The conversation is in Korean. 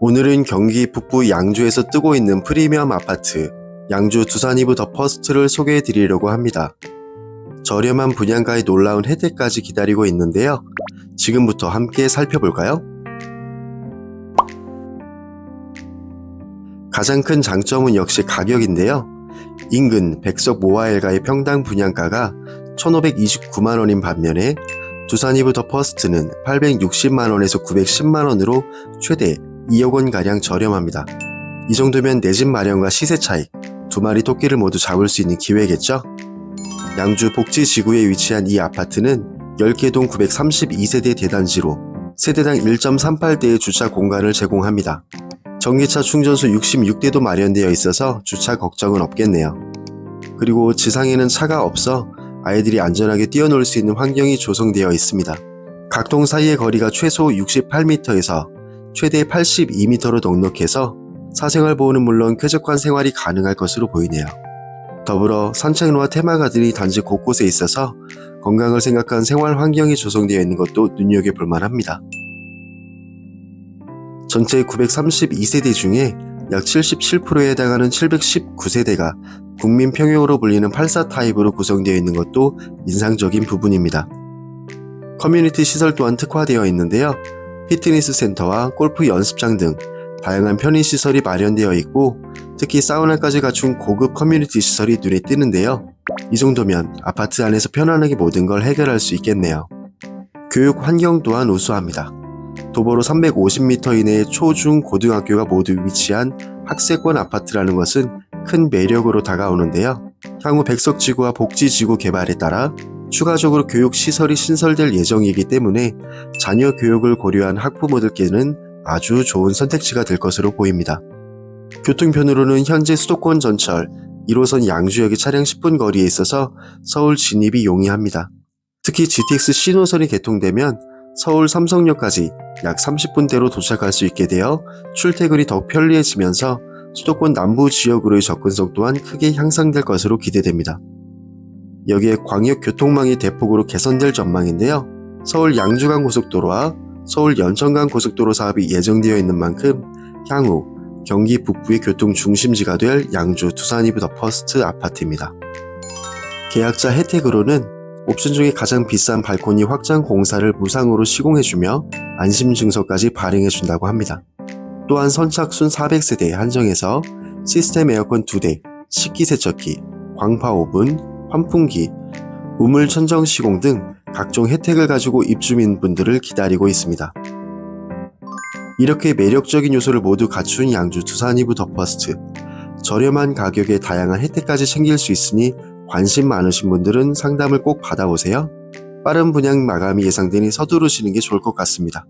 오늘은 경기 북부 양주에서 뜨고 있는 프리미엄 아파트 양주 두산이브 더 퍼스트를 소개해 드리려고 합니다. 저렴한 분양가의 놀라운 혜택까지 기다리고 있는데요. 지금부터 함께 살펴볼까요? 가장 큰 장점은 역시 가격인데요. 인근 백석 모아엘가의 평당 분양가가 1,529만원인 반면에 두산이브 더 퍼스트는 860만원에서 910만원으로 최대 2억 원가량 저렴합니다. 이 정도면 내 집 마련과 시세 차익, 두 마리 토끼를 모두 잡을 수 있는 기회겠죠? 양주 복지지구에 위치한 이 아파트는 10개 동 932세대 대단지로 세대당 1.38대의 주차 공간을 제공합니다. 전기차 충전소 66대도 마련되어 있어서 주차 걱정은 없겠네요. 그리고 지상에는 차가 없어 아이들이 안전하게 뛰어놀 수 있는 환경이 조성되어 있습니다. 각동 사이의 거리가 최소 68m에서 최대 82m로 넉넉해서 사생활 보호는 물론 쾌적한 생활이 가능할 것으로 보이네요. 더불어 산책로와 테마가들이 단지 곳곳에 있어서 건강을 생각한 생활 환경이 조성되어 있는 것도 눈여겨볼 만합니다. 전체 932세대 중에 약 77%에 해당하는 719세대가 국민 평형으로 불리는 84 타입으로 구성되어 있는 것도 인상적인 부분입니다. 커뮤니티 시설 또한 특화되어 있는데요. 피트니스 센터와 골프 연습장 등 다양한 편의 시설이 마련되어 있고 특히 사우나까지 갖춘 고급 커뮤니티 시설이 눈에 띄는데요. 이 정도면 아파트 안에서 편안하게 모든 걸 해결할 수 있겠네요. 교육 환경 또한 우수합니다. 도보로 350m 이내의 초, 중, 고등학교가 모두 위치한 학세권 아파트라는 것은 큰 매력으로 다가오는데요. 향후 백석지구와 복지지구 개발에 따라 추가적으로 교육 시설이 신설될 예정이기 때문에 자녀 교육을 고려한 학부모들께는 아주 좋은 선택지가 될 것으로 보입니다. 교통편으로는 현재 수도권 전철 1호선 양주역이 차량 10분 거리에 있어서 서울 진입이 용이합니다. 특히 GTX 신호선이 개통되면 서울 삼성역까지 약 30분대로 도착할 수 있게 되어 출퇴근이 더욱 편리해지면서 수도권 남부 지역으로의 접근성 또한 크게 향상될 것으로 기대됩니다. 여기에 광역 교통망이 대폭으로 개선될 전망인데요. 서울 양주간 고속도로와 서울 연천간 고속도로 사업이 예정되어 있는 만큼 향후 경기 북부의 교통 중심지가 될 양주 두산이브 더 퍼스트 아파트입니다. 계약자 혜택으로는 옵션 중에 가장 비싼 발코니 확장 공사를 무상으로 시공해주며 안심 증서까지 발행해준다고 합니다. 또한 선착순 400세대에 한정해서 시스템 에어컨 2대, 식기세척기, 광파 오븐, 환풍기, 우물 천정 시공 등 각종 혜택을 가지고 입주민분들을 기다리고 있습니다. 이렇게 매력적인 요소를 모두 갖춘 양주 두산이브 더 퍼스트. 저렴한 가격에 다양한 혜택까지 챙길 수 있으니 관심 많으신 분들은 상담을 꼭 받아보세요. 빠른 분양 마감이 예상되니 서두르시는 게 좋을 것 같습니다.